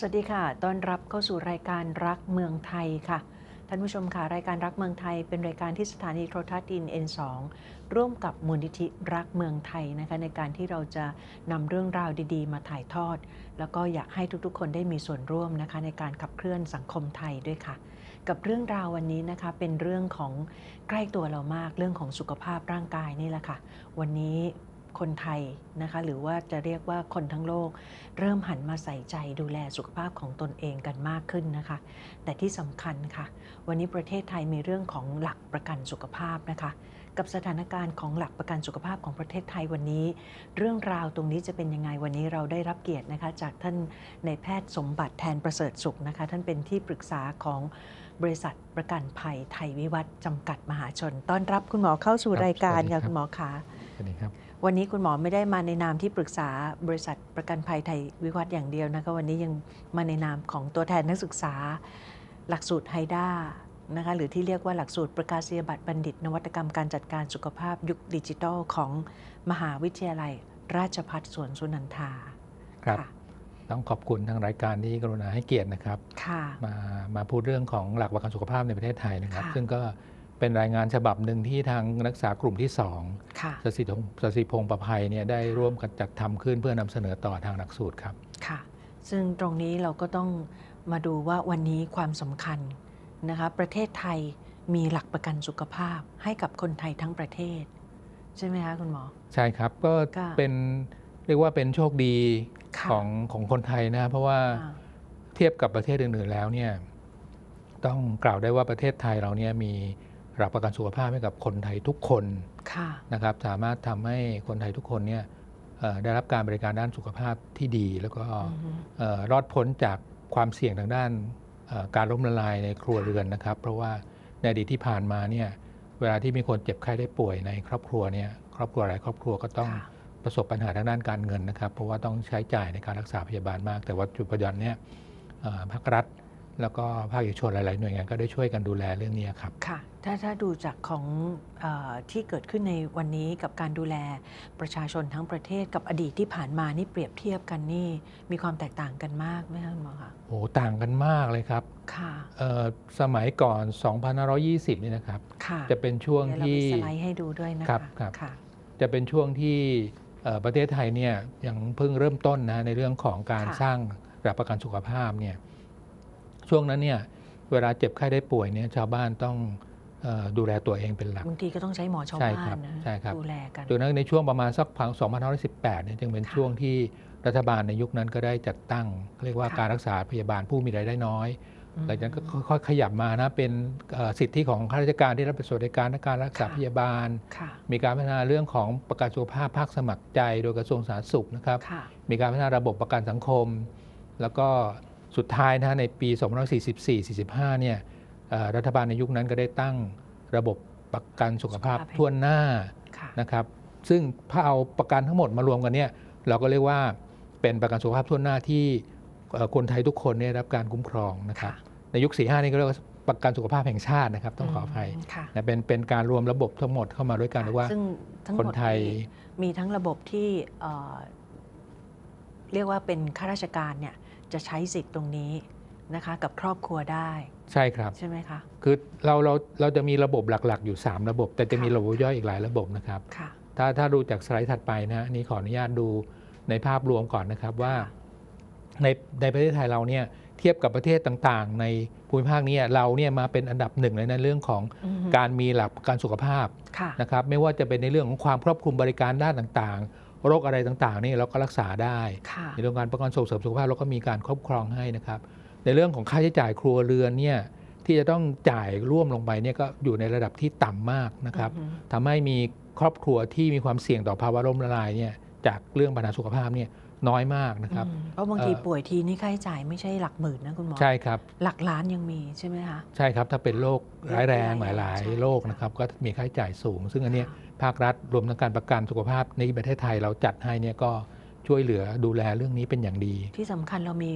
สวัสดีค่ะ ต้อนรับเข้าสู่รายการรักเมืองไทยค่ะ ท่านผู้ชมค่ะ รายการรักเมืองไทย เป็นรายการที่สถานีโทรทัศน์ดิน N2 ร่วมกับมูลนิธิรักเมืองไทยนะคะในการที่เราจะนำเรื่องราวดีๆ มาถ่ายทอด แล้วก็อยากให้ทุกๆ คนได้มีส่วนร่วมนะคะในการขับเคลื่อนสังคมไทยด้วยค่ะ กับเรื่องราววันนี้นะคะเป็นเรื่องของใกล้ตัวเรามากเรื่องของสุขภาพร่างกายนี่แหละค่ะ วันนี้ คนไทยนะคะหรือว่าจะเรียกว่าคนทั้งโลก เริ่มหันมาใส่ใจดูแลสุขภาพของตนเองกันมากขึ้นนะคะ แต่ที่สำคัญค่ะ วันนี้ประเทศไทยมีเรื่องของหลักประกันสุขภาพนะคะ กับสถานการณ์ของหลักประกันสุขภาพของประเทศไทยวันนี้ เรื่องราวตรงนี้จะเป็นยังไงวันนี้เราได้รับเกียรตินะคะจากท่านในายแพทย์สมบัติแทนประเสริฐสุขนะคะ ท่านเป็นที่ปรึกษาของบริษัทประกันภัยไทยวิวัฒน์จำกัดมหาชน ต้อนรับคุณหมอเข้าสู่ครับรายการสวัสดีครัค่ะบคุณหมอคะสวัสดีครับ วันนี้คุณหมอไม่ได้มาในนามที่ปรึกษาบริษัทประกันภัยไทยวิวัฒน์อย่างเดียวนะคะวันนี้ยังมาในนามของตัวแทนนักศึกษา หลักสูตรไฮด้านะคะหรือที่เรียกว่าหลักสูตรประกาศนียบัตรบัณฑิต นวัตกรรมการจัดการสุขภาพยุคดิจิทัลของมหาวิทยาลัย ราชภัฏสวนสุนันทาครับค่ะต้องขอบคุณทางรายการที่กรุณาให้เกียรตินะครับค่ะมามาพูดเรื่องของหลักประกันสุขภาพในประเทศไทยนะครับค่ะซึ่งก็ เป็นรายงานฉบับหนึ่งที่ทางนักศึกษากลุ่มที่2ค่ะ สศิพงศ์สศิพงศ์ประภัยเนี่ยได้ร่วมกันจัดทำขึ้นเพื่อนำเสนอต่อทางหลักสูตรครับ ค่ะ ซึ่งตรงนี้เราก็ต้องมาดูว่าวันนี้ความสำคัญนะคะ ประเทศไทยมีหลักประกันสุขภาพให้กับคนไทยทั้งประเทศ ใช่ไหมคะคุณหมอ ใช่ครับ ก็ค่ะ เป็นเรียกว่าเป็นโชคดีค่ะของของคนไทยนะ เพราะว่าอ่าเทียบกับประเทศอื่นๆแล้วเนี่ยต้องกล่าวได้ว่าประเทศไทยเราเนี่ยมี หลักประกันสุขภาพให้กับคนไทยทุกคนค่ะนะครับสามารถทำให้คนไทยทุกคนเนี่ยเอ่อได้รับการบริการด้านสุขภาพที่ดี แล้วก็อือฮึเอ่อรอดพ้นจากความเสี่ยงทางด้านเอ่อการล้มละลายในครัวเรือนนะครับ เพราะว่าในอดีตที่ผ่านมาเนี่ยเวลาที่มีคนเจ็บไข้ได้ป่วยในครอบครัวเนี่ยครอบครัวหลายครอบครัวก็ต้องค่ะประสบปัญหาทางด้านการเงินนะครับ เพราะว่าต้องใช้จ่ายในการรักษาพยาบาลมาก แต่ว่าจุดปัจจุบันเนี่ยเอ่อภาครัฐ แล้วก็ภาคเอกชนหลาย ๆ หน่วยงานก็ได้ช่วยกันดูแลเรื่องนี้ครับ ค่ะ ถ้าถ้าดูจากของเออที่เกิดขึ้นในวันนี้กับการดูแลประชาชนทั้งประเทศกับอดีตที่ผ่านมานี่เปรียบเทียบกันนี่มีความแตกต่างกันมากไหมคะคุณหมอคะโอ้ต่างกันมากเลยครับ ค่ะเอ่อสมัยก่อน 2520 นี่นะครับค่ะจะเป็นช่วงเดี๋ยวเราที่มีสไลด์ให้ดูด้วยนะครัคะบครับค่ะจะเป็นช่วงที่เอ่อประเทศไทยเนี่ยยังเพิ่งเริ่มต้นนะในเรื่องของการค่ะสร้างหลักประกันสุขภาพเนี่ย ช่วงนั้นเนี่ยเวลาเจ็บไข้ได้ป่วยเนี่ยชาวบ้านต้องเออดูแลตัวเองเป็นหลักบางทีก็ต้องใช้หมอชาวใช่บ้าครันบนะใช่ครับดูแลกันจนนั้นในช่วงประมาณสักพัง2518เนี่ยจึงเป็นค่ะช่วงที่รัฐบาลในยุคนั้นก็ได้จัดตั้ง เรียกว่าค่ะการรักษาพยาบาลผู้มีรายได้น้อยอืมหลังจากนั้นก็ค่อยๆขยับมานะเป็นเอ่อสิทธิของข้าราชการที่รับสวัสดิการในการรักษาค่ะพยาบาลค่ะมีการพัฒนาเรื่องของประกันสุขภาพภาคสมัครใจ โดยกระทรวงสาธารณสุขนะครับค่ะมีการพัฒนาระบบประกันสังคม แล้วก็ สุดท้ายนะในปี2544-45เนี่ยเอ่อรัฐบาลในยุคนั้นก็ได้ตั้งระบบประกันสุขภาพสุขภาพแห่งทั่วหน้าค่ะนะครับ ซึ่งถ้าเอาประกันทั้งหมดมารวมกันเนี่ยเราก็เรียกว่าเป็นประกันสุขภาพทั่วหน้าที่เอ่อคนไทยทุกคนเนี่ยได้รับการคุ้มครองนะครับค่ะในยุค 45 นี่ก็เรียกว่าประกันสุขภาพแห่งชาตินะครับ ต้องขออภัยมค่ะนะเป็นเป็นการรวมระบบทั้งหมดเข้ามาด้วยกันเรียกว่าซึ่งทั้งหคมนดไทยมีทั้งระบบที่เอ่อเรียกว่าเป็นข้าราชการเนี่ย จะใช้สิทธิ์ตรงนี้นะคะกับครอบครัวได้ใช่ครับ ใช่ไหมคะ คือเราเราเราจะมีระบบหลักๆ อยู่ 3 ระบบ แต่จะมีค่ะระบบย่อยอีกหลายระบบนะครับค่ะถ้าถ้าดูจากสไลด์ถัดไปนะอันนี้ขออนุญาตดูในภาพรวมก่อนนะครับว่าค่ะในในประเทศไทยเราเนี่ยเทียบกับประเทศต่างๆ ในภูมิภาคนี้เราเนี่ยมาเป็นอันดับหนึ่งเลยในเรื่องของอือฮึการมีหลักประกันสุขภาพค่ะนะครับไม่ว่าจะเป็นในเรื่องของความครอบคลุมบริการด้านต่างๆ โรคอะไรต่างๆนี่เราก็รักษาได้ค่ะในเรื่องการประกันส่งเสริมสุขภาพเราก็มีการครอบครองให้นะครับ ในเรื่องของค่าใช้จ่ายครัวเรือนเนี่ยที่จะต้องจ่ายร่วมลงไปเนี่ยก็อยู่ในระดับที่ต่ำมากนะครับอือฮึทำให้มีครอบครัวที่มีความเสี่ยงต่อภาวะล้มละลายเนี่ย จากเรื่องปัญหาสุขภาพเนี่ยน้อยมากนะครับอืมเพราะบางทีเอ่อป่วยทีนี่ค่าใช้จ่ายไม่ใช่หลักหมื่นนะคุณหมอใช่ครับหลักล้านยังมีใช่ไหมคะใช่ครับถ้าเป็นโรคร้ายแรงหร้ายแรงลายใช่ๆโรคนะครับก็มีค่าใช้จ่ายสูง ซึ่งอันเนี้ยค่ะภาครัฐรวมทั้งการประกันสุขภาพในประเทศไทยเราจัดให้เนี่ยก็ช่วยเหลือดูแลเรื่องนี้เป็นอย่างดี ที่สำคัญเรามี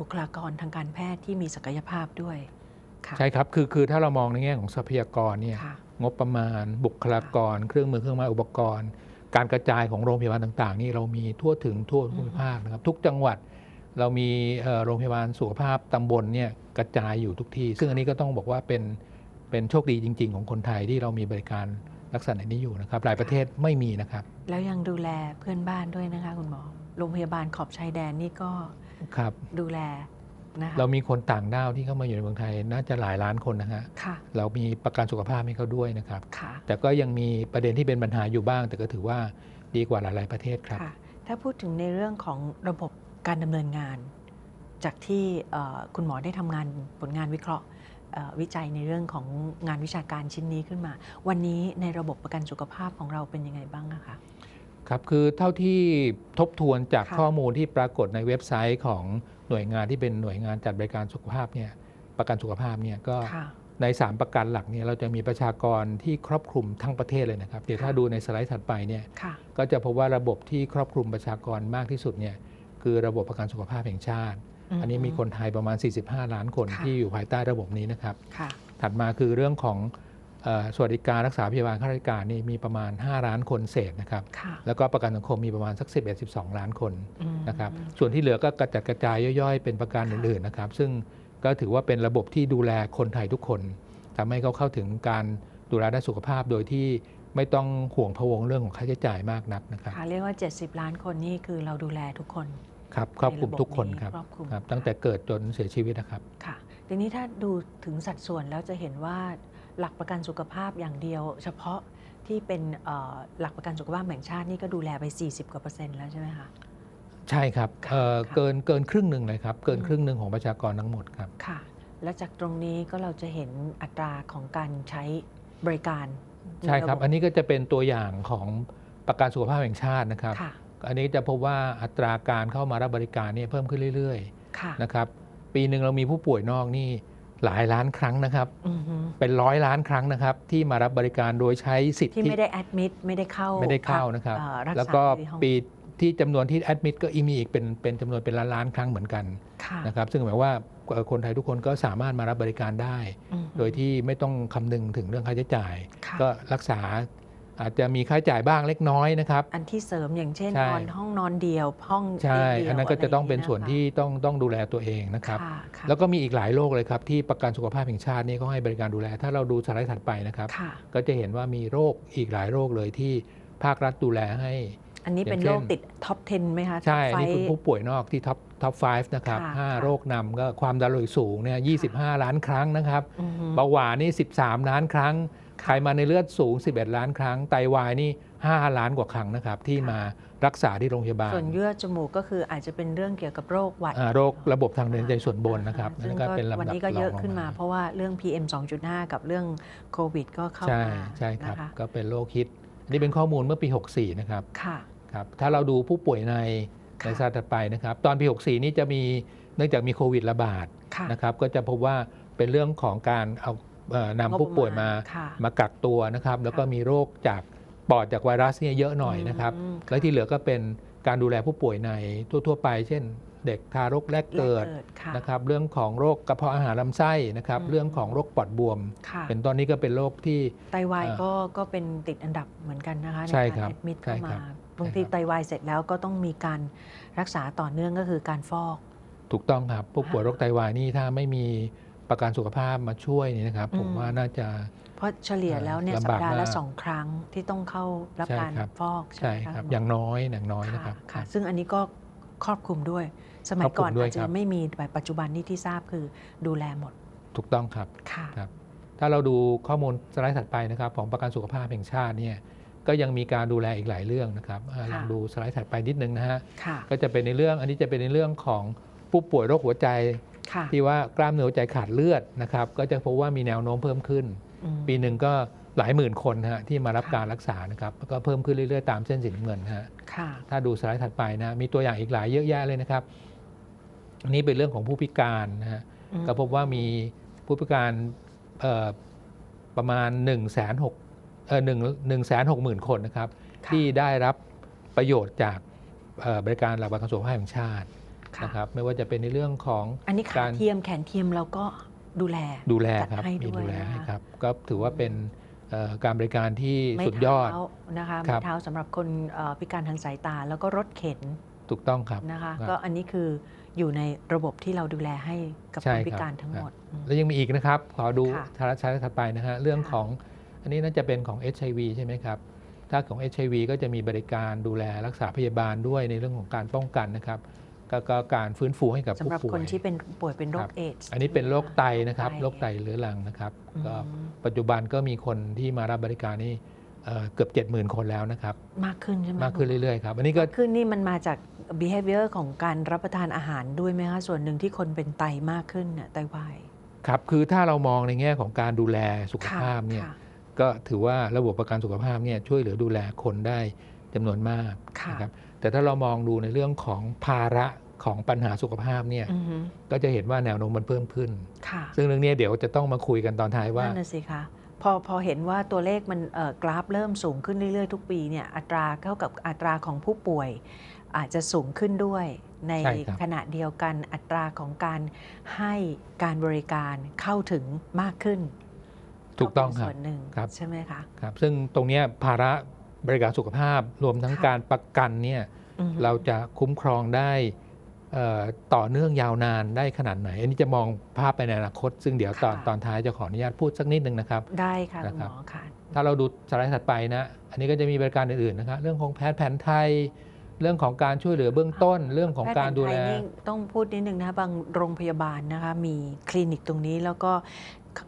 บุคลากรทางการแพทย์ที่มีศักยภาพด้วยค่ะใช่ครับคือคือถ้าเรามองในแง่ของทรัพยากรเนี่ยค่ะงบประมาณบุคลากร เครื่องมือเครื่องไม้อุปกรณ์ การกระจายของโรงพยาบาลต่าง ๆ นี่เรามีทั่วถึงทั่วภูมิภาคนะครับ ทุกจังหวัดเรามีเอ่อโรงพยาบาลสุขภาพตำบลเนี่ยกระจายอยู่ทุกที่ ซึ่งอันนี้ก็ต้องบอกว่าเป็นเป็นโชคดีจริง ๆ ของคนไทยที่เรามีบริการลักษณะนี้อยู่นะครับหลายประเทศไม่มีนะครับ แล้วยังดูแลเพื่อนบ้านด้วยนะคะคุณหมอโรงพยาบาลขอบชายแดนนี่ก็ครับดูแล นะคะเรามีคนต่างด้าวที่เข้ามาอยู่ในเมืองไทยน่าจะหลายล้านคนนะฮะค่ะ เรามีประกันสุขภาพให้เขาด้วยนะครับ ค่ะ แต่ก็ยังมีประเด็นที่เป็นปัญหาอยู่บ้าง แต่ก็ถือว่าดีกว่าหลาย ๆประเทศครับ ค่ะ ถ้าพูดถึงในเรื่องของระบบการดำเนินงาน จากที่เอ่อคุณหมอได้ทำงานผลงานวิเคราะห์เอ่อวิจัยในเรื่องของงานวิชาการชิ้นนี้ขึ้นมา วันนี้ในระบบประกันสุขภาพของเราเป็นยังไงบ้างอะคะ ครับ คือเท่าที่ทบทวนจากค่ะ ข้อมูลที่ปรากฏในเว็บไซต์ของ หน่วยงานที่เป็นหน่วยงานจัดบริการสุขภาพเนี่ยประกันสุขภาพเนี่ยก็ค่ะใน 3 ประกันหลักเนี่ยเราจะมีประชากรที่ครอบคลุมทั้งประเทศเลยนะครับ เดี๋ยวถ้าค่ะดูในสไลด์ถัดไปเนี่ยค่ะก็จะพบว่าระบบที่ครอบคลุมประชากรมากที่สุดเนี่ยคือระบบประกันสุขภาพแห่งชาติ อันนี้มีคนไทยประมาณ 45 ล้านคนค่ะที่อยู่ภายใต้ระบบนี้นะครับค่ะถัดมาคือเรื่องของเอ่อ สวัสดิการรักษาพยาบาลข้าราชการนี่มีประมาณ 5 ล้านคนเศษนะครับค่ะแล้วก็ประกันสังคมมีประมาณสัก 11-12 ล้านคนอืมนะครับ ส่วนที่เหลือก็กระจัดกระจายย่อยๆ เป็นประกันค่ะอื่นๆนะครับ ซึ่งก็ถือว่าเป็นระบบที่ดูแลคนไทยทุกคนทำให้เขาเข้าถึงการดูแลด้านสุขภาพโดยที่ไม่ต้องห่วงพะวงเรื่องของค่าใช้จ่ายมากนักนะครับค่ะเรียกว่า 70 ล้านคนนี่คือเราดูแลทุกคนครับครอบคลุมทุกคนใะครับครอบคลุมครับ ตั้งแต่เกิดจนเสียชีวิตนะครับค่ะทีนี้ถ้าดูถึงสัดส่วนแล้วจะเห็นว่า หลักประกันสุขภาพอย่างเดียว เฉพาะที่เป็นเอ่อหลักประกันสุขภาพแห่งชาตินี่ก็ดูแลไป 40 กว่าเปอร์เซ็นต์แล้วใช่ไหมคะใช่ครับค่ะเอ่อค่ะเกินเกินครึ่งหนึ่งเลยครับ เกินอืมครึ่งหนึ่งของประชากรทั้งหมดครับค่ะ และจากตรงนี้ก็เราจะเห็นอัตราของการใช้บริการ ใช่ครับใะอันนี้ก็จะเป็นตัวอย่างของประกันสุขภาพแห่งชาตินะครับค่ะอันนี้จะพบว่าอัตราการเข้ามารับบริการเนี่ยเพิ่มขึ้นเรื่อยค่ะๆนะครับ ปีหนึ่งเรามีผู้ป่วยนอกนี่ หลายล้านครั้งนะครับ อือฮึเป็นร้อยล้านครั้งนะครับ ที่มารับบริการโดยใช้สิทธิ์ที่ไม่ได้แอดมิดไม่ได้เข้าไม่ได้เข้านะครับ เอ่อรักษาแล้วก็ที่ห้องปีที่จำนวนที่แอดมิดก็อีมีอีกเป็นเป็นจำนวนเป็นล้านล้านๆครั้งเหมือนกันค่ะนะครับ ซึ่งหมายว่าเอ่อคนไทยทุกคนก็สามารถมารับบริการได้ อือฮึโดยที่ไม่ต้องคำนึงถึงเรื่องค่าใช้จ่าย ค่ะ ก็รักษา อาจจะมีค่าใช้จ่ายบ้างเล็กน้อยนะครับ อันที่เสริมอย่างเช่นใช่ นอนห้องนอนเดียวห้องใช่เดียวอันนั้นก็จะต้องเป็นไรย่าส่วนที่ต้องต้องดูแลตัวเองนะครับค่ะค่ะแล้วก็มีอีกหลายโรคเลยครับที่ประกันสุขภาพแห่งชาตินี่เขาให้บริการดูแล ถ้าเราดูสไลด์ถัดไปนะครับ ค่ะ ก็จะเห็นว่ามีโรคอีกหลายโรคเลยที่ภาครัฐดูแลให้ อันนี้เป็นอย่างเช่โรนคติดท็อป 10 ไหมคะใช่ท็อปไฟนี่คือผู้ป่วยนอกที่ท็อปท็อป5นะครับค่ะห้าค่ะ โรคนำก็ความดันโลหิตสูงเนี่ย25 ล้านครั้งนะครับ อือฮึ เบาหวานนี่ 13 ล้านครั้ง ไขมันในเลือดสูง 11 ล้านครั้ง ไตวายนี่ 5 ล้านกว่าครั้งนะครับ ที่มารักษาที่โรงพยาบาล ส่วนเยื่อจมูกก็คืออาจจะเป็นเรื่องเกี่ยวกับโรคหวัดอ่าโรคระบบทางเดินหายใจส่วนบนนะครับซึ่นั่งนก็ก็เป็นลำดับวันนี้ก็เยอะรงลงขึ้นมา เพราะว่าเรื่อง PM 2.5 กับเรื่องโควิด ก็เข้าใช่มาใช่ครับนะคะก็เป็นโรคฮิตนี่เป็นข้อมูลเมื่อปี 64 นะครับค่ะครับถ้าเราดูผู้ป่วยในในค่ะชาติถัดไปนะครับ ตอนปี 64 นี่จะมีเนื่องจากมีโควิดระบาดค่ะนะครับก็จะพบว่าเป็นเรื่องของการเอาเอ่อ นำผู้ป่วยมาค่ะมากักตัวนะครับ แล้วก็มีโรคจากปอดจากไวรัสเนี่ยเยอะหน่อยนะครับอืมและที่เหลือก็เป็นการดูแลผู้ป่วยในทั่ว ๆ ไป เช่น เด็กทารกแรกเกิดแรกค่ะนะครับเรื่องของโรคกระเพาะอาหารลำไส้นะครับอืมเรื่องของโรคปอดบวมค่ะเป็นต้นนี้ก็เป็นโรคที่ไตวายอ่าก็ก็เป็นติดอันดับเหมือนกันนะคะใช่ในครัการบแอดมิดใช่เข้าครัมาบบางทีใช่ครับไตวายเสร็จแล้วก็ต้องมีการรักษาต่อเนื่องก็คือการฟอก ถูกต้องครับผู้ป่วยโรคไตวายนี่ถ้าไม่มี ประกันสุขภาพมาช่วยนี่นะครับอืมผมว่าน่าจะ เพราะเฉลี่ยแล้วเนี่ยลำสัปบากดาห์ละมากสองครั้งที่ต้องเข้ารับใช่การครับฟอกใช่ใช่ไหมะครับณหมอย่างน้อยอย่างน้อยนะครับค่ะคค่ะรับซึ่งอันนี้ก็ครอบคลุมด้วย สมัยครอบคลุก่อมนด้วยอาจจะครับไม่มีแต่ปัจจุบันนี้ที่ทราบคือดูแลหมด ถูกต้องครับค่ะครับถ้าเราดูข้อมูลสไลด์ถัดไปนะครับ ของประกันสุขภาพแห่งชาติเนี่ยก็ยังมีการดูแลอีกหลายเรื่องนะครับอ่าค่ะลองดูสไลด์ถัดไปนิดนึงนะฮะค่ะก็จะเป็นในเรื่องอันนี้จะเป็นในเรื่องของผู้ป่วยโรคหัวใจค่ะ ที่ว่ากล้ามเนื้อหัวใจขาดเลือดนะครับก็จะพบว่ามีแนวโน้มเพิ่มขึ้นอืมปีหนึ่งก็หลายหมื่นคนนะฮะที่มารับค่ะการรักษานะครับแล้วก็เพิ่มขึ้นเรื่อยๆ ตามเส้นสีน้ำเงินนะฮะค่ะถ้าดูสไลด์ถัดไปนะมีตัวอย่างอีกหลายเยอะแยะเลยนะครับอันนี้เป็นเรื่องของผู้พิการนะฮะอืมก็พบว่ามีผู้พิการเอ่อประมาณ1นึ่งแสนหกเออหนึ่งหนึ่งแสนหกหมื่นคนนะครับค่ะที่ได้รับประโยชน์จากเอ่อบริการหลักประกันสุขภาพแห่งชาติค่ะ นะครับไม่ว่าจะเป็นในเรื่องของอันนี้ขาการเทียมแขนเทียมเราก็ดูแลดูแลจัดครับให้มีด้วยดูแลนะคะให้ครับก็ถือว่าเป็นเอ่อการบริการที่ไม่สุดยอดเท้านะคะครัไม่บเท้าสำหรับคนเอ่อพิการทางสายตาแล้วก็รถเข็นถูกต้องครับนะคะครับก็อันนี้คืออยู่ในระบบที่เราดูแลให้กับใช่คนครับพิการทั้งหมดอืมแล้วยังมีอีกนะครับ ขอดูค่ะทาราชาถัดไปนะฮะเรื่องค่ะของอันนี้น่าจะเป็นของ HIV ใช่ไหมครับ ถ้าของ HIV ก็จะมีบริการดูแลรักษาพยาบาลด้วยในเรื่องของการป้องกันนะครับ ก็ก็การฟื้นฟูให้กับสำผู้หรับป่วยคนที่เป็นป่วยเป็นโรครัคบเอดส์ อันนี้เป็นโรคไตนะครับไตโรคไตเรื้อรังนะครับอืมก็ปัจจุบันก็มีคนที่มารับบริการนี่เอ่อเกือบ 70,000 คนแล้วนะครับ มากขึ้นใช่ไหมมากขึ้นเรื่อยๆครับอันนี้ก็มากขึ้นนี่มันมาจาก behavior ของการรับประทานอาหารด้วยไหมคะส่วนหนึ่งที่คนเป็นไตมากขึ้นน่ะไตวายครับคือถ้าเรามองในแง่ของการดูแลสุขค่ะภาพเนี่ยค่ะ ก็ถือว่าระบบประกันสุขภาพเนี่ยช่วยเหลือดูแลคนได้จำนวนมากค่ะ นะครับ แต่ถ้าเรามองดูในเรื่องของภาระของปัญหาสุขภาพเนี่ยอือฮึก็จะเห็นว่าแนวโน้มมันเพิ่มขึ้นค่ะซึ่งเรื่องนี้เดี๋ยวจะต้องมาคุยกันตอนท้ายว่านั่นน่ะสิคะพอพอเห็นว่าตัวเลขมันเอ่อกราฟเริ่มสูงขึ้นเรื่อยๆ ทุกปีเนี่ยอัตราเท่ากับอัตราของผู้ป่วย อาจจะสูงขึ้นด้วย ในใช่ครับขณะเดียวกันอัตราของการให้การบริการเข้าถึงมากขึ้น ถูกต้องเป็นครับส่วนหนึ่งครับใช่ไหมคะครับ ซึ่งตรงเนี้ยภาระ บริการสุขภาพรวมทั้งค่ะการประกันเนี่ยอือฮึเราจะคุ้มครองได้เอ่อต่อเนื่องยาวนานได้ขนาดไหน อันนี้จะมองภาพไปในอนาคต ซึ่งเดี๋ยวตอนค่ะตอนท้ายจะขออนุญาตพูดสักนิดนึงนะครับ ได้ค่ะนะคุณครัหบมอค่ะถ้าเราดูสไลด์ถัดไปนะ อันนี้ก็จะมีบริการอื่นๆนะครับเรื่องของแพทย์แผนไทย เรื่องของการช่วยเหลือเบื้องต้น เรื่องของการดูแลพทย์แผนไทยนี่ต้องพูดนิดนึงนะคะบางโรงพยาบาลนะคะมีคลินิกตรงนี้แล้วก็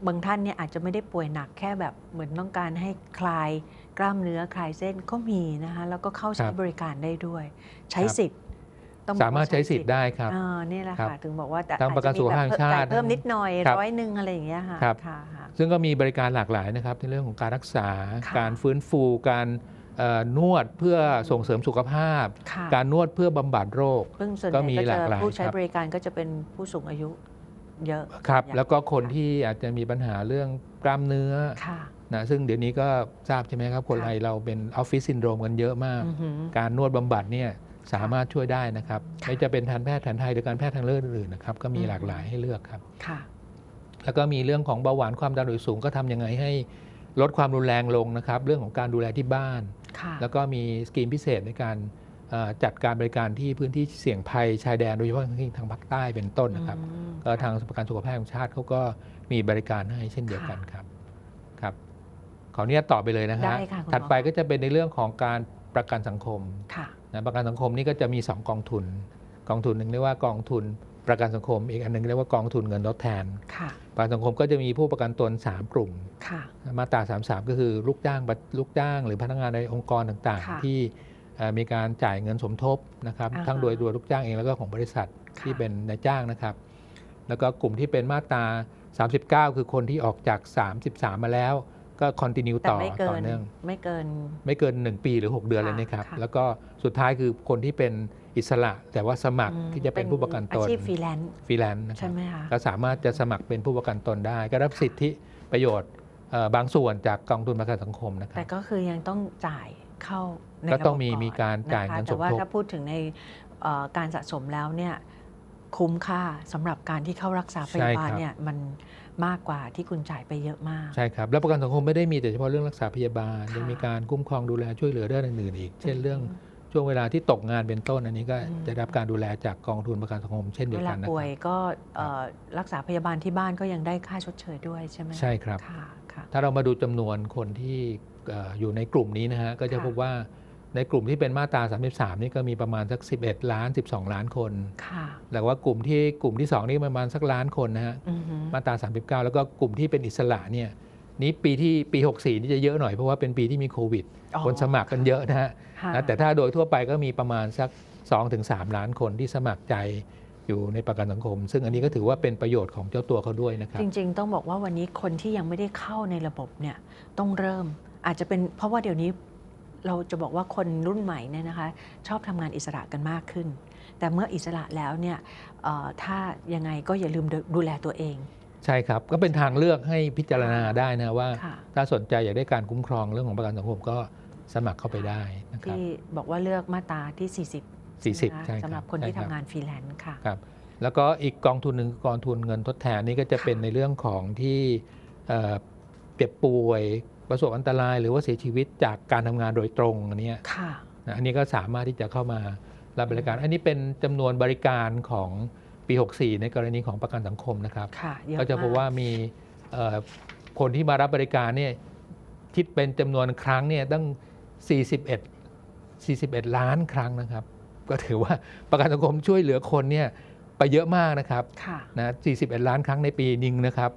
บางท่านเนี่ยอาจจะไม่ได้ป่วยหนักแค่แบบเหมือนต้องการให้คลาย กล้ามเนื้อคลายเส้นก็มีนะคะแล้วก็เข้าใช้ครับบริการได้ด้วย ใช้ครับสิทธิ์ต้องบอกสามารถใช้สิทธิ์ได้ครับอ่านี่แหละครัค่ะบถึงบอกว่าแต่ทางประกันสุขภาพแห่งชาติจ่ยเพิ่มนิดหน่อยครับร้อยหนึ่งอะไรอย่างเงี้ยค่ะครับค่ะค่ะซึ่งก็มีบริการหลากหลายนะครับในเรื่องของการรักษาค่ะการฟื้นฟูการเอ่อนวดเพื่อส่งเสริมสุขภาพค่ะการนวดเพื่อบำบัดโรคซึ่งส่วนใหก็ญ่มีก็หลาจะกหลายผู้ใช้ครับบริการก็จะเป็นผู้สูงอายุเยอะครับอย่างแล้วก็คนค่ะที่อาจจะมีปัญหาเรื่องกล้ามเนื้อค่ะ นะซึ่งเดี๋ยวนี้ก็ทราบใช่ไหมครับ คนค่ะไทยเราเป็นออฟฟิศซินโดรมกันเยอะมากอือหือการนวดบำบัดเนี่ยสามารถช่วยได้นะครับค่ะไม่จะเป็นทางแพทย์แผนไทยหรือการแพทย์ทางเลือกอื่นๆนะครับก็มีอืมหลากหลายให้เลือกครับค่ะแล้วก็มีเรื่องของเบาหวานความดันโลหิตสูงก็ทำยังไงให้ลดความรุนแรงลงนะครับ เรื่องของการดูแลที่บ้านค่ะแล้วก็มีสกีมพิเศษในการเอ่อจัดการบริการที่พื้นที่เสี่ยงภัยชายแดนโดยเฉพาะอย่างยิ่งทางภาคใต้เป็นต้นนะครับอืมก็ทางประกันสุขภาพแห่งชาติเขาก็มีบริการให้เช่นเดียวกันครับครับข ออนุญาตต่อไปเลยนะฮะได้ค่ะคุณหมอ ถัดไปก็จะเป็นในเรื่องของการประกันสังคมค่ะ นะประกันสังคมนี่ก็จะมี 2 กองทุน กองทุนหนึ่งเรียกว่ากองทุนประกันสังคม อีกอันหนึงเรียกว่ากองทุนเงินทดแทน ค่ะ ประกันสังคมก็จะมีผู้ประกันตน 3 กลุ่ม ค่ะ มาตรา 33 ก็คือลูกจ้างลูกจ้าง หรือพนักงานในองค์กรต่างค่ะๆ ที่เอ่อมีการจ่ายเงินสมทบนะครับอ่าฮะทั้งโดยตัวลูกจ้างเองแล้วก็ของบริษัทค่ะที่เป็นนายจ้างนะครับ แล้วก็กลุ่มที่เป็นมาตรา 39 คือคนที่ออกจาก 33 มาแล้ว ก็คอนติเนียแต่ต่อไม่เกิต่อนเนื่องไม่เกิน ไม่เกิน 1 ปีหรือ 6 เดือนค่ะเลยนะครับค่ะแล้วก็สุดท้ายคือคนที่เป็นอิสระแต่ว่าสมัครอืมที่จะเป็นผู้ประกันตนอาชีพฟรีแลนซ์ฟรีแลนซ์นะคใช่รับไหมคะก็สามารถจะสมัครเป็นผู้ประกันตนได้ ก็รับสิทธิประโยชน์เอ่อบางส่วนจากกองทุนประกันสังคมนะครัแต่บก็คือยังต้องจ่ายเข้าในก็ต้องระบบมีนมีการจ่ายเงินะคะแต่ว่าสมทบถ้าพูดถึงในเอ่อการสะสมแล้วเนี่ย คุ้มค่าสำหรับการที่เข้ารักษาพยาบาลเนี่ยมันมากกว่าที่คุณจ่ายไปเยอะมาก ใช่ครับ แล้วประกันสังคมไม่ได้มีแต่เฉพาะเรื่องรักษาพยาบาลค่ะยังมีการคุ้มครองดูแลช่วยเหลือเรื่องอื่นๆอีก เช่นเรื่องช่วงเวลาที่ตกงานเป็นต้นอันนี้ก็อืมจะได้รับการดูแลจากกองทุนประกันสังคมเช่นเดีเวยวลากันนะคป่รัวยบก็เอ่อรักษาพยาบาลที่บ้านก็ยังได้ค่าชดเชยด้วยใช่ไหมใช่ครับค่ะค่ะถ้าเรามาดูจำนวนคนที่เอ่ออยู่ในกลุ่มนี้นะฮะก็จะค่ะพบว่า ในกลุ่มที่เป็นมาตรา 33 นี่ก็มีประมาณสัก 11 ล้าน 12 ล้านคนค่ะแล้วว่ากลุ่มที่กลุ่มที่ 2 นี่ประมาณสักล้านคนนะฮะอือหือมาตรา 39 แล้วก็กลุ่มที่เป็นอิสระเนี่ย นี้ปีที่ปี 64 นี่จะเยอะหน่อยเพราะว่าเป็นปีที่มีโควิดอ๋อคนสมัครกันเยอะนะฮะค่ะนะแต่ถ้าโดยทั่วไปก็มีประมาณสัก 2-3 ล้านคนที่สมัครใจอยู่ในประกันสังคม ซึ่งอันนี้ก็ถือว่าเป็นประโยชน์ของเจ้าตัวเขาด้วยนะครับ จริง ๆ ต้องบอกว่าวันนี้คนที่ยังไม่ได้เข้าในระบบเนี่ยต้องเริ่มอาจจะเป็นเพราะว่าเดี๋ยวนี้ เราจะบอกว่าคนรุ่นใหม่เนี่ยนะคะชอบทำงานอิสระกันมากขึ้น แต่เมื่ออิสระแล้วเนี่ยเอ่อถ้ายังไงก็อย่าลืมดูดูแลตัวเอง ใช่ครับ ก็เป็นทางเลือกให้พิจารณาได้นะว่าค่ะถ้าสนใจอยากได้การคุ้มครองเรื่องของประกันสังคมก็สมัครเข้าไปได้นะครับที่บอกว่าเลือกมาตราที่ 40 40ใช่ใช่ไหมครับคะสำหรับคนที่ใช่ครับทำงานฟรีแลนซ์ค่ะครับแล้วก็อีกกองทุนหนึ่งคือกองทุนเงินทดแทนนี่ก็จะเป็นในเรื่องของที่เอ่อเจ็บป่วย ประสบอันตรายหรือว่าเสียชีวิตจากการทำงานโดยตรงอันเนี้ยค่ะนะอันนี้ก็สามารถที่จะเข้ามารับบริการ อันนี้เป็นจำนวนบริการของปี 64 ในกรณีของประกันสังคมนะครับค่ะเยอะก็จะพบมว่ามีเอ่อคนที่มารับบริการเนี่ยคิดเป็นจำนวนครั้งเนี่ยตั้ง 41 41 ล้านครั้งนะครับ ก็ถือว่าประกันสังคมช่วยเหลือคนเนี่ยไปเยอะมากนะครับค่ะนะ41 ล้านครั้งในปีหนึงนะครับ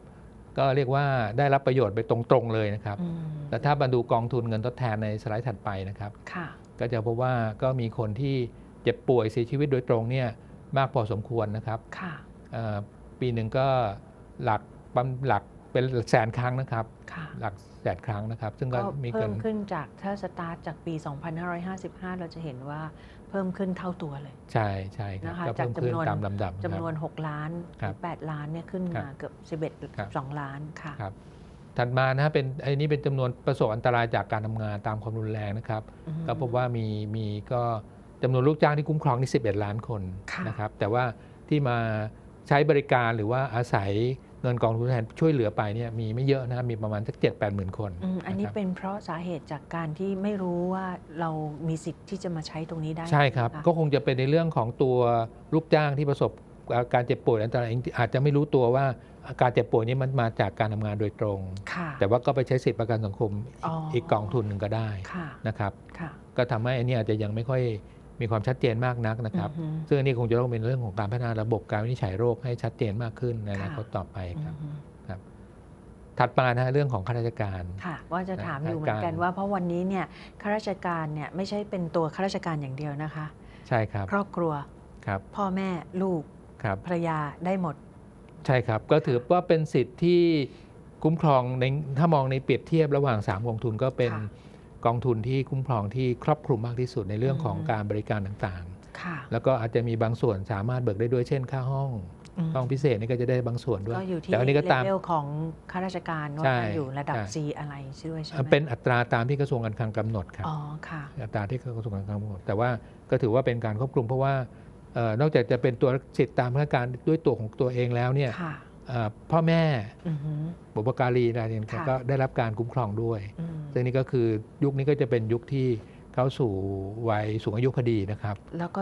ก็เรียกว่าได้รับประโยชน์ไปตรงๆเลยนะครับอืมแต่ถ้ามาดูกองทุนเงินทดแทนในสไลด์ถัดไปนะครับค่ะก็จะพบว่าก็มีคนที่เจ็บป่วยเสียชีวิตโดยตรงเนี่ยมากพอสมควรนะครับค่ะเอ่อปีหนึ่งก็หลักปั๊มหลักเป็นแสนครั้งนะครับค่ะหลักแสนครั้งนะครับ ซึ่งก็ก็มีเพิ่เกิมนขึ้นจากถ้าสตาร์ทจากปี 2555 เราจะเห็นว่า เพิ่มขึ้นเท่าตัวเลย ใช่ใช่ครับนะคะก็เพิ่มขึ้นจากจำนวน ตามลำดับจำนวนครับ6ล้านหครัรืบอ8ล้านเนี่ยขึ้นครับมาเกือบครับ 11 2 ล้านค่ะ ครับถัดมานะฮะเป็นไอ้นี่เป็นจำนวนประสบอันตรายจากการทำงานตามความรุนแรงนะครับ อืม ก็พบว่ามีมีก็จำนวนลูกจ้างที่คุ้มครองนี่11 ล้านคนค่ะ นะครับ แต่ว่าที่มาใช้บริการหรือว่าอาศัย เงินกองทุนแทนช่วยเหลือไปเนี่ยมีไม่เยอะนะครับมีประมาณสักเจ็ดแปดหมื่นคนอืมอันนี้ะครับเป็นเพราะสาเหตุจากการที่ไม่รู้ว่าเรามีสิทธิ์ที่จะมาใช้ตรงนี้ได้ใช่ครับไหมะก็คงจะเป็นในเรื่องของตัวลูกจ้างที่ประสบการเจ็บป่วยอันตรายอาจจะไม่รู้ตัวว่าอาการเจ็บป่วยนี้มันมาจากการทำงานโดยตรงค่ะแต่ว่าก็ไปใช้สิทธิประกันสังคมอ๋ออีอีกกองทุนหนึ่งก็ได้ค่ะนะครับค่ะก็ทำให้อันนี้อาจจะยังไม่ค่อย มีความชัดเจนมากนักนะครับอือฮึซึ่งอันนี้คงจะต้องเป็นเรื่องของการพัฒนาระบบการวินิจฉัยโรคให้ชัดเจนมากขึ้นในอนาคตค่ะต่อไปครับอือฮึถัดมานะฮะเรื่องของข้าราชการค่ะว่าจะถามอยู่เหมือนกันการว่าเพราะวันนี้เนี่ยข้าราชการเนี่ยไม่ใช่เป็นตัวข้าราชการอย่างเดียวนะคะ ใช่ครับ ครอบครัวครับ พ่อแม่ลูกครับภรรยาได้หมด ใช่ครับ ก็ถือว่าเป็นสิทธิ์ที่คุ้มครองในถ้ามองในเปรียบเทียบระหว่าง3กองทุนก็เป็นค่ะ กองทุนที่คุ้มครองที่ครอบคลุมมากที่สุดในเรื่องของอืมการบริการต่างค่ะๆแล้วก็อาจจะมีบางส่วนสามารถเบิกได้ด้วยเช่นค่าห้องอืมห้องพิเศษนี่ก็จะได้บางส่วนด้วยก็อยู่ที่แต่อันนี้ก็ตามเลเวลของข้าราชการว่าใช่จะอยู่ระดับใช่ C อะไรด้วยใช่ไหมเป็นอัตราตามที่กระทรวงการคลังกำหนดครับอ๋อค่ะอัตราที่กระทรวงการคลังกำหนด แต่ว่าก็ถือว่าเป็นการควบคุมเพราะว่าเอ่อนอกจากจะเป็นตัวสิทธิตามราชการด้วยตัวของตัวเองแล้วเนี่ยค่ะเอ่อ พ่อแม่อือหือบุปการีอะไรเนี่ยค่ะก็ได้รับการคุ้มครองด้วยอืมซึ่งนี่ก็คือยุคนี้ก็จะเป็นยุคที่เข้าสู่วัยสูงอายุพอดีนะครับ แล้วก็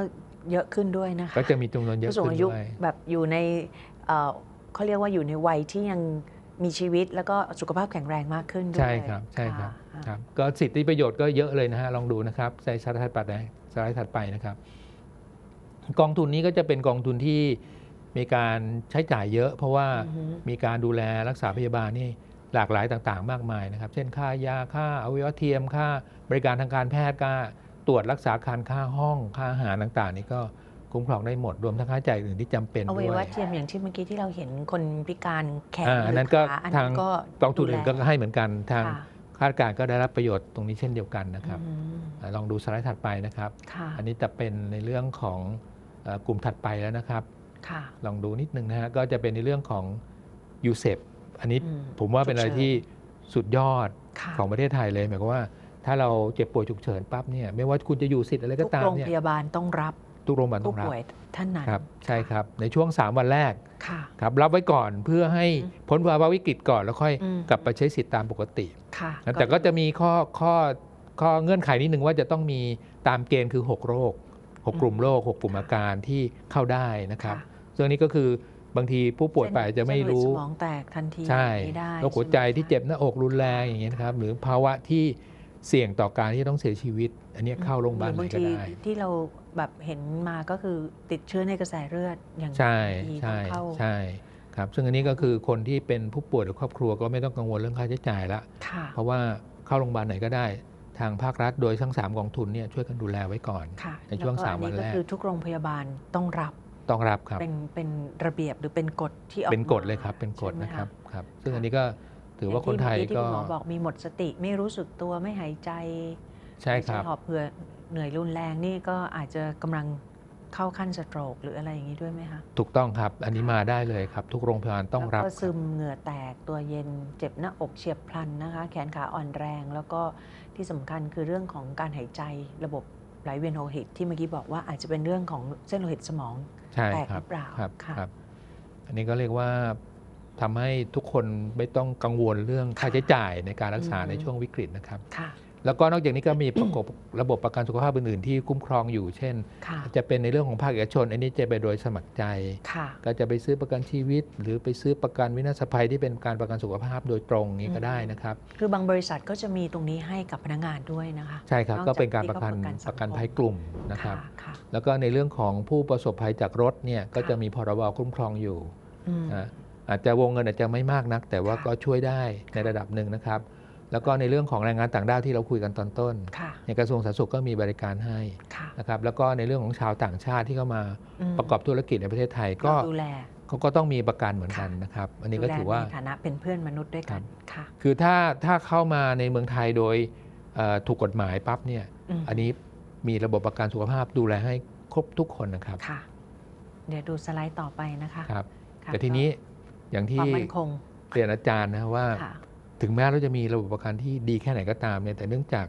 เยอะขึ้นด้วยนะคะก็จะมีจำนวนเยอะผู้สูงขึ้นอายุด้วยแบบอยู่ในเอ่อเขาเรียกว่าอยู่ในวัยที่ยังมีชีวิตแล้วก็สุขภาพแข็งแรงมากขึ้นด้วยใช่ครับใช่ครับะครับ ก็สิทธิประโยชน์ก็เยอะเลยนะฮะลองดูนะครับในสไลด์ถัดไปนะสไลด์ถัดไปนะครับ กองทุนนี้ก็จะเป็นกองทุนที่ มีการใช้จ่ายเยอะ เพราะว่าอือหือมีการดูแลรักษาพยาบาลนี่หลากหลายต่างๆ มากมายนะครับ เช่นค่ายาค่าอวัยวะเทียมค่าบริการทางการแพทย์ค่าตรวจรักษาการค่าห้องค่าอาหารต่างๆ นี่ก็คุ้มครองได้หมดรวมทั้งค่าใช้จ่ายอื่นที่จำเป็นอวัด้ยววยะเทียมอย่างที่เมื่อกี้ที่เราเห็นคนพิการแขนอ่าหรือันนั้นก็ขาอันทานั้งนก็กองทุนอื่นก็ดูแลให้เหมือนกันทางค่ะข้าราชการก็ได้รับประโยชน์ตรงนี้เช่นเดียวกันนะครับอืมอ่าลองดูสไลด์ถัดไปนะครับค่ะอันนี้จะเป็นในเรื่องของเอ่อกลุ่มถัดไปแล้วนะครับค่ะ ลองดูนิดนึงนะฮะก็จะเป็นในเรื่องของยูเซอันนี้อืมผมว่าเป็นอะไรฉุกเฉินที่สุดยอดค่ะของประเทศไทยเลยหมายความว่า ถ้าเราเจ็บป่วยฉุกเฉินปั๊บเนี่ยไม่ว่าคุณจะอยู่สิทธิ์อะไรก็ทุกตามโรงเนี่ยพยาบาลต้องรับทุกโรงพยาบาลต้ผู้องรับป่วยท่านนั้นครับใช่ครับในช่วง 3 วันแรกค่ะครับรับไว้ก่อนเพื่อให้อืมพ้นภาวะวิกฤตก่อนแล้วค่อยอืมกลับไปใช้สิทธิ์ตามปกติค่ะแต่ก็จะมีข้อข้อข้อเงื่อนไขนิดนึงว่าจะต้องมีตามเกณฑ์คือ 6 โรค 6 กลุ่มโรค 6 กลุ่มอาการที่เข้าได้นะครับ ค่ะซึ่งอันนี้ก็คือบางทีผู้ป่วยไปอาจจะไม่รู้เส้นเลือดสมองแตกทันทีใช่ไม่ได้โรคหัวใจช่ไหมที่เจ็บหน้าอกรุนแรงอย่างเงี้ยนะครับหรือภาวะที่เสี่ยงต่อการที่ต้องเสียชีวิต อันเนี้ยเข้าโรงพยาบาลหไหนบางก็ทีได้ที่เราแบบเห็นมาก็คือติดเชื้อในกระแสเลือดอย่างใช่บางทีใช่ต้องเข้าใช่ครับซึ่งอันนี้ก็คือคนที่เป็นผู้ป่วยหรือครอบครัวก็ไม่ต้องกังวลเรื่องค่าใช้จ่ายละค่ะเพราะว่าเข้าโรงพยาบาลไหนก็ได้ทางภาครัฐโดยทั้งสามกองทุนเนี่ยช่วยกันดูแลไว้ก่อนค่ะในช่วงแล้ก็สามวันอัแรกก็คือทุกโรงพยาบาลต้องรับ ต้องรับครับ เป็นเป็นระเบียบหรือเป็นกฎที่ออกเป็นกฎมาเลยครับ เป็นกฎใช่ไหมนะครับะครับ ซึ่งอันนี้ก็ถือว่าคนไทยอย่างที่ก็เมื่อที่คุณหมอบอกมีหมดสติไม่รู้สึกตัวไม่หายใจใช่ครับหอบเผื่อเหนื่อยรุนแรงนี่ก็อาจจะกำลังเข้าขั้นสโตรกหรืออะไรอย่างนี้ด้วยไหมคะ ถูกต้องครับ อันนี้มาได้เลยครับ ทุกโรงพยาบาลต้องรับแล้วก็ซึมเหงื่อแตกตัวเย็นเจ็บหน้าอกเฉียบพลันนะคะ แขนขาอ่อนแรง แล้วก็ที่สำคัญคือเรื่องของการหายใจระบบไหลเวียนโลหิตที่เมื่อกี้บอกว่าอาจจะเป็นเรื่องของเส้นโลหิตสมอง ใช่แตกคหรัรืบอเปล่าครับค่ะ ครับ อันนี้ก็เรียกว่าทำให้ทุกคนไม่ต้องกังวลเรื่องค่าใช้จ่ายในการรักษาอืม ในช่วงวิกฤตนะครับ ค่ะ แล้วก็นอกจากนี้ก็มีประกบระบบประกันสุขภาพอื่นๆ ที่คุ้มครองอยู่ เช่นค่ะจะเป็นในเรื่องของภาคเอกชน อันนี้จะไปโดยสมัครใจค่ะก็จะไปซื้อประกันชีวิต หรือไปซื้อประกันวินาศภัยที่เป็นการประกันสุขภาพโดยตรงนี้ก็ได้นะครับ คือบางบริษัทก็จะมีตรงนี้ให้กับพนักงานด้วยนะคะ ใช่ครับนอกจากก็เป็นการประกันที่เขาประกันสังคมประกันภัยกลุ่มนะครับค่ะแล้วก็ในเรื่องของผู้ประสบภัยจากรถเนี่ยก็ค่ะจะมีพรบคุ้มครองอยู่อืมนะอาจจะวงเงินอาจจะไม่มากนัก แต่ว่าค่ะก็ช่วยได้ในระดับหนึ่งนะครับ แล้วก็ในเรื่องของแรงงานต่างด้าวที่เราคุยกันตอนต้นค่ะในกระทรวงสาธารณสุขก็มีบริการให้ค่ะนะครับแล้วก็ในเรื่องของชาวต่างชาติที่เข้ามามประกอบธุรกิจในประเทศไทยก็เราดูแลเขาก็ต้องมีประกันเหมือนกันนะครับ อันนี้ก็ดูแลถือว่าในฐานะเป็นเพื่อนมนุษย์ด้วยกันค่ะคือถ้าถ้าเข้ามาในเมืองไทยโดยเอ่อถูกกฎหมายปั๊บเนี่ยอืมอันนี้มีระบบประกันสุขภาพดูแลให้ครบทุกคนนะครับค่ะเดี๋ยวดูสไลด์ต่อไปนะคะครับค่ะแต่ทีนี้อย่างคที่วามมั่นคงเรียนอาจารย์นะว่าค่ะ ถึงแม้เราจะมีระบบประกันที่ดีแค่ไหนก็ตามเนี่ยแต่เนื่องจาก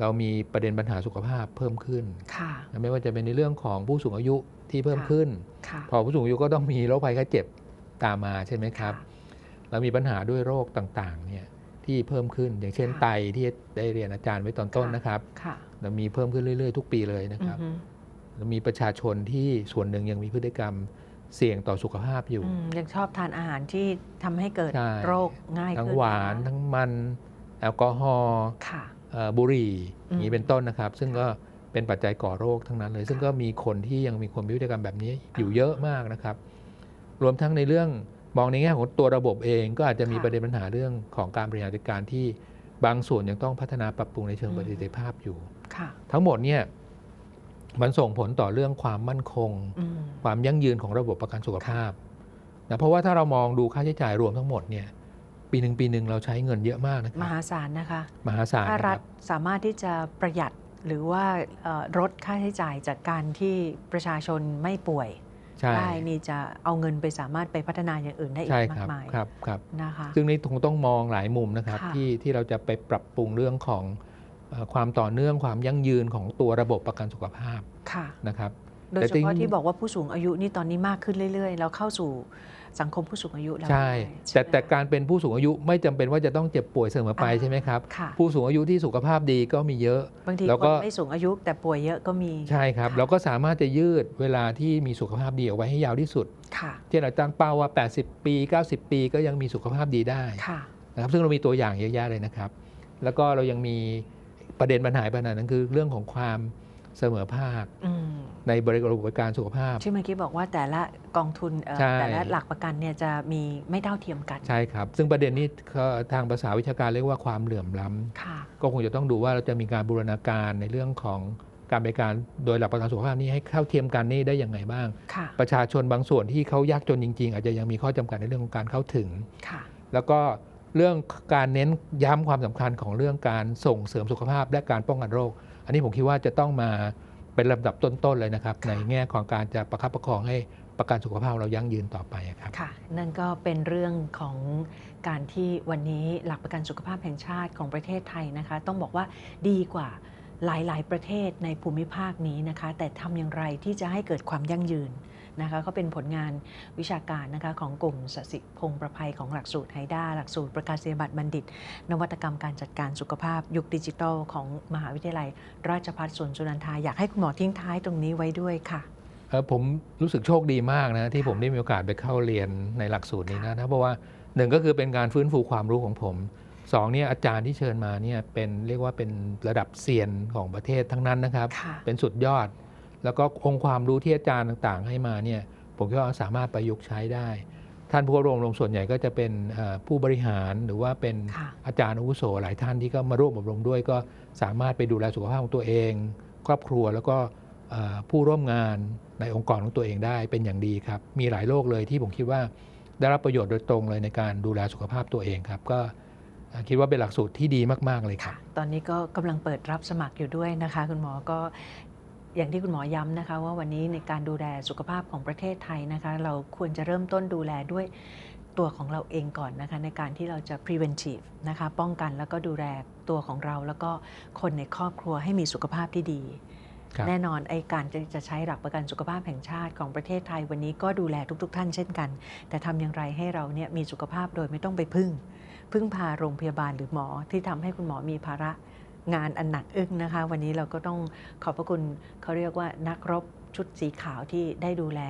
เรามีประเด็นปัญหาสุขภาพเพิ่มขึ้นค่ะไม่ว่าจะเป็นในเรื่องของผู้สูงอายุที่เพิ่มค่ะขึ้นค่ะพอผู้สูงอายุก็ต้องมีโรคภัยไข้เจ็บตามมาใช่ไหมครับค่ะเรามีปัญหาด้วยโรคต่างๆเนี่ยที่เพิ่มขึ้น อย่างเช่นค่ะไตที่ได้เรียนอาจารย์ไว้ตอนต้นค่ะนะครับค่ะเรามีเพิ่มขึ้นเรื่อยๆ ทุกปีเลยนะอืคอรับฮึเรามีประชาชนที่ส่วนหนึ่งยังมีพฤติกรรม เสี่ยงต่อสุขภาพอยู่อืมยังชอบทานอาหารที่ทำให้เกิดใช่โรคง่ายทั้งขึ้นหวานะคะทั้งมัน แอลกอฮอล์ค่ะเอ่อบุหรี่อืมอย่างนี้เป็นต้นนะครับ ซึ่งก็เป็นปัจจัยก่อโรคทั้งนั้นเลย ซึ่งก็มีคนที่ยังมีคนมีพฤติกรรมแบบนี้อยู่เยอะมากนะครับ รวมทั้งในเรื่องมองในแง่ของตัวระบบเองก็อาจจะมีค่ะประเด็นปัญหาเรื่องของการบริหารจัดการที่บางส่วนยังต้องพัฒนาปรับปรุงในเชิงอืมประสิทธิภาพอยู่ค่ะทั้งหมดเนี่ย มันส่งผลต่อเรื่องความมั่นคงอืมความยั่งยืนของระบบประกันสุขภาพนะเพราะว่าถ้าเรามองดูค่าใช้จ่ายรวมทั้งหมดเนี่ยปีหนึ่งปีหนึ่งเราใช้เงินเยอะมากนะคมรับหาศาลนะคะมหาศาลถ้านะครัรัฐบสามารถที่จะประหยัดหรือว่าเอ่อลดค่าใช้จ่ายจากการที่ประชาชนไม่ป่วยใช่ได้นี่จะเอาเงินไปสามารถไปพัฒนาอย่างอื่นได้อีใช่กคมารักบมายครับครับนะคะซึ่งนี่คงต้องมองหลายมุมนะครับค่ะที่ที่เราจะไปปรับปรุงเรื่องของเอ่อ ความต่อเนื่องความยั่งยืนของตัวระบบประกันสุขภาพค่ะนะครับโดยแต่เฉจริงพาะที่บอกว่าผู้สูงอายุนี่ตอนนี้มากขึ้นเรื่อย ๆ แล้วเข้าสู่สังคมผู้สูงอายุแล้วใช่ด้วยแต่ไหมแต่การเป็นผู้สูงอายุไม่จำเป็นว่าจะต้องเจ็บป่วยเสมอไปอ่าใช่ไหมครับค่ะผู้สูงอายุที่สุขภาพดีก็มีเยอะบางทีแล้วคก็นไม่สูงอายุแต่ป่วยเยอะก็มีใช่ครับค่ะเราก็สามารถจะยืดเวลาที่มีสุขภาพดีเอาไว้ให้ยาวที่สุดค่ะเช่นเราตั้งเป้าว่า 80 ปี 90 ปีก็ยังมีสุขภาพดีได้ค่ะนะครับซึ่งเรามีตัวอย่างเยอะแยะเลยนะครับ แล้วก็เรายังมี ประเด็นปัญหาปัญหานั้นคือเรื่องของความเสมอภาคอืมในบริบทการสุขภาพที่เมื่อกี้บอกว่าแต่ละกองทุนเอ่อใช่แต่ละหลักประกันเนี่ยจะมีไม่เท่าเทียมกัน ใช่ครับ ซึ่งประเด็นนี้ก็ทางภาษาวิชาการเรียกว่าความเหลื่อมล้ำค่ะก็คงจะต้องดูว่าเราจะมีการบูรณาการในเรื่องของการบริการโดยหลักประกันสุขภาพนี้ให้เท่าเทียมกันนี่ได้ยังไงบ้างค่ะประชาชนบางส่วนที่เขายากจนจริง ๆ อาจจะยังมีข้อจำกัดในเรื่องของการเข้าถึงค่ะแล้วก็ เรื่องการเน้นย้ำความสำคัญของเรื่องการส่งเสริมสุขภาพและการป้องกันโรค อันนี้ผมคิดว่าจะต้องมาเป็นลำดับต้นๆเลยนะครับค่ะในแง่ของการจะประคับประคองให้ประกันสุขภาพเรายั่งยืนต่อไปครับค่ะ นั่นก็เป็นเรื่องของการที่วันนี้หลักประกันสุขภาพแห่งชาติของประเทศไทยนะคะ ต้องบอกว่าดีกว่า หลาย ๆ ประเทศในภูมิภาคนี้นะคะ แต่ทำอย่างไรที่จะให้เกิดความยั่งยืนนะคะก็เป็นผลงานวิชาการนะคะของกลุ่มสสิพงประภัยของหลักสูตรไฮด้าหลักสูตรประกาศนียบัตรบัณฑิต นวัตกรรมการจัดการสุขภาพ ยุคดิจิทัลของมหาวิทยาลัย ราชภัฏสวนสุนันทาอยากให้คุณหมอทิ้งท้ายตรงนี้ไว้ด้วยค่ะผมรู้สึกโชคดีมากนะที่ผมได้มีโอกาสไปเข้าเรียนในหลักสูตรนี้นะนะเพราะว่าหนึ่งก็คือเป็นการฟื้นฟูความรู้ของผม สองเนี่ยอาจารย์ที่เชิญมาเนี่ยเป็นเรียกว่าเป็นระดับเซียนของประเทศทั้งนั้นนะครับค่ะเป็นสุดยอด แล้วก็องค์ความรู้ที่อาจารย์ต่างๆ ให้มาเนี่ยผมคิดว่าสามารถประยุกต์ใช้ได้ ท่านผู้อบรมลงส่วนใหญ่ก็จะเป็นเอ่อผู้บริหารหรือว่าเป็นค่ะอาจารย์อาวุโสหลายท่านที่ก็มาร่วมอบรมด้วย ก็สามารถไปดูแลสุขภาพของตัวเอง ครอบครัวแล้วก็เอ่อผู้ร่วมงานในองค์กรของตัวเองได้เป็นอย่างดีครับ มีหลายโรคเลยที่ผมคิดว่าได้รับประโยชน์โดยตรงเลยในการดูแลสุขภาพตัวเองครับก็เอ่อ คิดว่าเป็นหลักสูตรที่ดีมาก ๆ เลยครัค่ะบตอนนี้ก็กำลังเปิดรับสมัครอยู่ด้วยนะคะ คุณหมอก็อย่างที่คุณหมอย้ำนะคะ ว่าวันนี้ในการดูแลสุขภาพของประเทศไทยนะคะ เราควรจะเริ่มต้นดูแลด้วยตัวของเราเองก่อนนะคะในการที่เราจะ preventive นะคะป้องกันแล้วก็ดูแลตัวของเรา แล้วก็คนในครอบครัวให้มีสุขภาพที่ดีครับแน่นอนไอ้การจะจะใช้หลักประกันสุขภาพแห่งชาติของประเทศไทยวันนี้ก็ดูแลทุก ๆ ท่านเช่นกัน แต่ทำอย่างไรให้เราเนี่ยมีสุขภาพโดยไม่ต้องไปพึ่ง พึ่งพาโรงพยาบาลหรือหมอที่ทำให้คุณหมอมีภาระงานอันหนักอึ้งนะคะ วันนี้เราก็ต้องขอบพระคุณเขาเรียกว่านักรบชุดสีขาวที่ได้ดูแล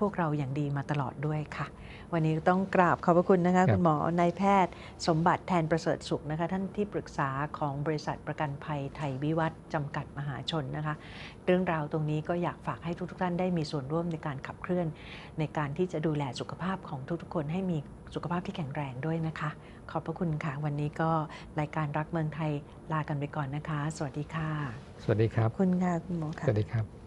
พวกเราอย่างดีมาตลอดด้วยค่ะ วันนี้ต้องกราบขอบพระคุณนะคะครับคุณหมอนายแพทย์ สมบัติแทนประเสริฐสุขนะคะ ท่านที่ปรึกษาของบริษัทประกันภัยไทยวิวัฒน์จำกัดมหาชนนะคะ เรื่องราวตรงนี้ก็อยากฝากให้ทุกๆท่านได้มีส่วนร่วมในการขับเคลื่อน ในการที่จะดูแลสุขภาพของทุกๆคนให้มี สุขภาพที่แข็งแรงด้วยนะคะ ขอบพระคุณค่ะ วันนี้ก็รายการรักเมืองไทยลากันไปก่อนนะคะ สวัสดีค่ะ สวัสดีครับขอบคุณค่ะคุณหมอสค่ะวัสดีครับ